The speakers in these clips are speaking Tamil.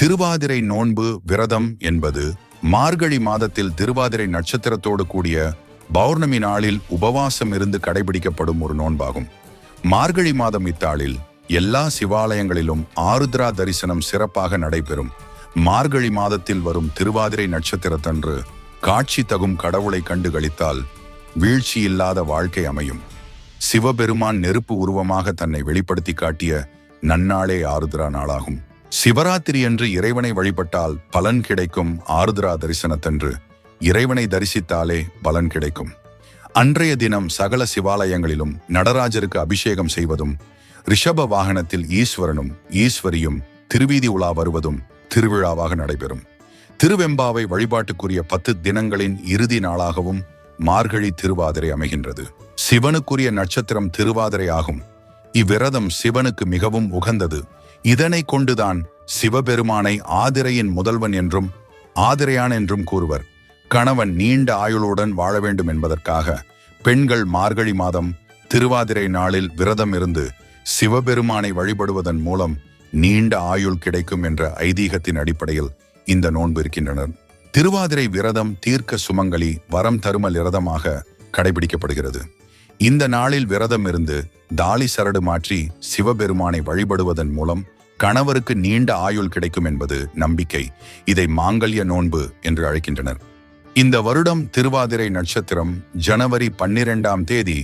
திருவாதிரை நோன்பு விரதம் என்பது மார்கழி மாதத்தில் திருவாதிரை நட்சத்திரத்தோடு கூடிய பௌர்ணமி நாளில் உபவாசம் இருந்து கடைபிடிக்கப்படும் ஒரு நோன்பாகும். மார்கழி மாதம் இத்தாளில் எல்லா சிவாலயங்களிலும் ஆருத்ரா தரிசனம் சிறப்பாக நடைபெறும். மார்கழி மாதத்தில் வரும் திருவாதிரை நட்சத்திரத்தன்று காட்சி தகும் கடவுளை கண்டு கழித்தால் வீழ்ச்சி இல்லாத வாழ்க்கை அமையும். சிவபெருமான் நெருப்பு உருவமாக தன்னை வெளிப்படுத்தி காட்டிய நன்னாளே ஆருத்ரா நாளாகும். சிவராத்திரி அன்று இறைவனை வழிபட்டால் பலன் கிடைக்கும் ஆருத்ரா தரிசனத்தன்று. இறைவனை தரிசித்தாலே பலன் கிடைக்கும். அன்றைய தினம் சகல சிவாலயங்களிலும் நடராஜருக்கு அபிஷேகம் செய்வதும் ரிஷப வாகனத்தில் ஈஸ்வரனும் ஈஸ்வரியும் திருவீதி உலா வருவதும் திருவிழாவாக நடைபெறும். திருவெம்பாவை வழிபாட்டுக்குரிய பத்து தினங்களின் இறுதி நாளாகவும் மார்கழி திருவாதிரை அமைகின்றது. சிவனுக்குரிய நட்சத்திரம் திருவாதிரை ஆகும் இவ்விரதம் சிவனுக்கு மிகவும் உகந்தது. இதனை கொண்டுதான் சிவபெருமானை ஆதிரையின் முதல்வன் என்றும் ஆதிரையான் என்றும் கூறுவர். கணவன் நீண்ட ஆயுளுடன் வாழ வேண்டும் என்பதற்காக பெண்கள் மார்கழி மாதம் திருவாதிரை நாளில் விரதம் இருந்து சிவபெருமானை வழிபடுவதன் மூலம் நீண்ட ஆயுள் கிடைக்கும் என்ற ஐதீகத்தின் அடிப்படையில் இந்த நோன்பு இருக்கின்றனர். திருவாதிரை விரதம் தீர்க்க சுமங்கலி வரம் தருமல் விரதமாக கடைபிடிக்கப்படுகிறது. இந்த நாளில் விரதம் இருந்து தாலி சரடு மாற்றி சிவபெருமானை வழிபடுவதன் மூலம் கணவருக்கு நீண்ட ஆயுள் கிடைக்கும் என்பது நம்பிக்கை இதை மாங்கல்ய நோன்பு என்று அழைக்கின்றனர். இந்த வருடம் திருவாதிரை நட்சத்திரம் ஜனவரி பன்னிரெண்டாம் தேதி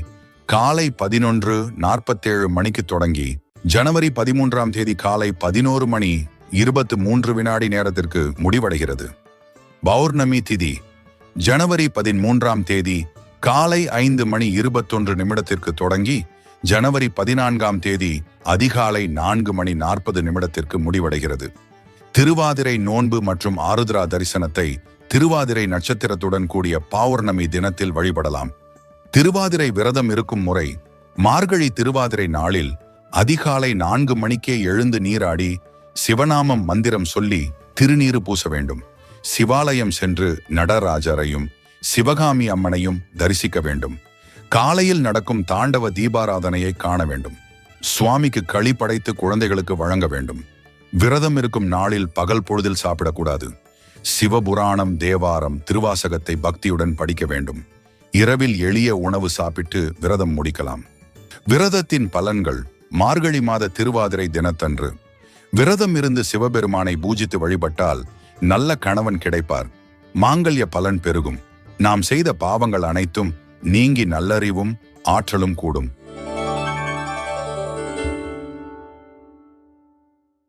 காலை பதினொன்று நாற்பத்தேழு மணிக்கு தொடங்கி ஜனவரி பதிமூன்றாம் தேதி காலை பதினோரு மணி இருபத்து மூன்று வினாடி நேரத்திற்கு முடிவடைகிறது. பௌர்ணமி திதி ஜனவரி பதிமூன்றாம் தேதி காலை ஐந்து மணி இருபத்தொன்று நிமிடத்திற்கு தொடங்கி ஜனவரி பதினான்காம் தேதி அதிகாலை நான்கு மணி நாற்பது நிமிடத்திற்கு முடிவடைகிறது. திருவாதிரை நோன்பு மற்றும் ஆருத்ரா தரிசனத்தை திருவாதிரை நட்சத்திரத்துடன் கூடிய பௌர்ணமி தினத்தில் வழிபடலாம். திருவாதிரை விரதம் இருக்கும் முறை மார்கழி திருவாதிரை நாளில் அதிகாலை நான்கு மணிக்கே எழுந்து நீராடி சிவநாமம் மந்திரம் சொல்லி திருநீறு பூச வேண்டும். சிவாலயம் சென்று நடராஜரையும் சிவகாமி அம்மனையும் தரிசிக்க வேண்டும். காலையில் நடக்கும் தாண்டவ தீபாராதனையை காண வேண்டும். சுவாமிக்கு களி படைத்து குழந்தைகளுக்கு வழங்க வேண்டும். விரதம் இருக்கும் நாளில் பகல் பொழுதில் சாப்பிடக்கூடாது. சிவபுராணம் தேவாரம் திருவாசகத்தை பக்தியுடன் படிக்க வேண்டும். இரவில் எளிய உணவு சாப்பிட்டு விரதம் முடிக்கலாம். விரதத்தின் பலன்கள் மார்கழி மாத திருவாதிரை தினத்தன்று. விரதம் இருந்து சிவபெருமானை பூஜித்து வழிபட்டால் நல்ல கணவன் கிடைப்பார். மாங்கல்ய பலன் பெருகும். நாம் செய்த பாவங்கள் அனைத்தும் நீங்கி நல்லறிவும் ஆற்றலும் கூடும்.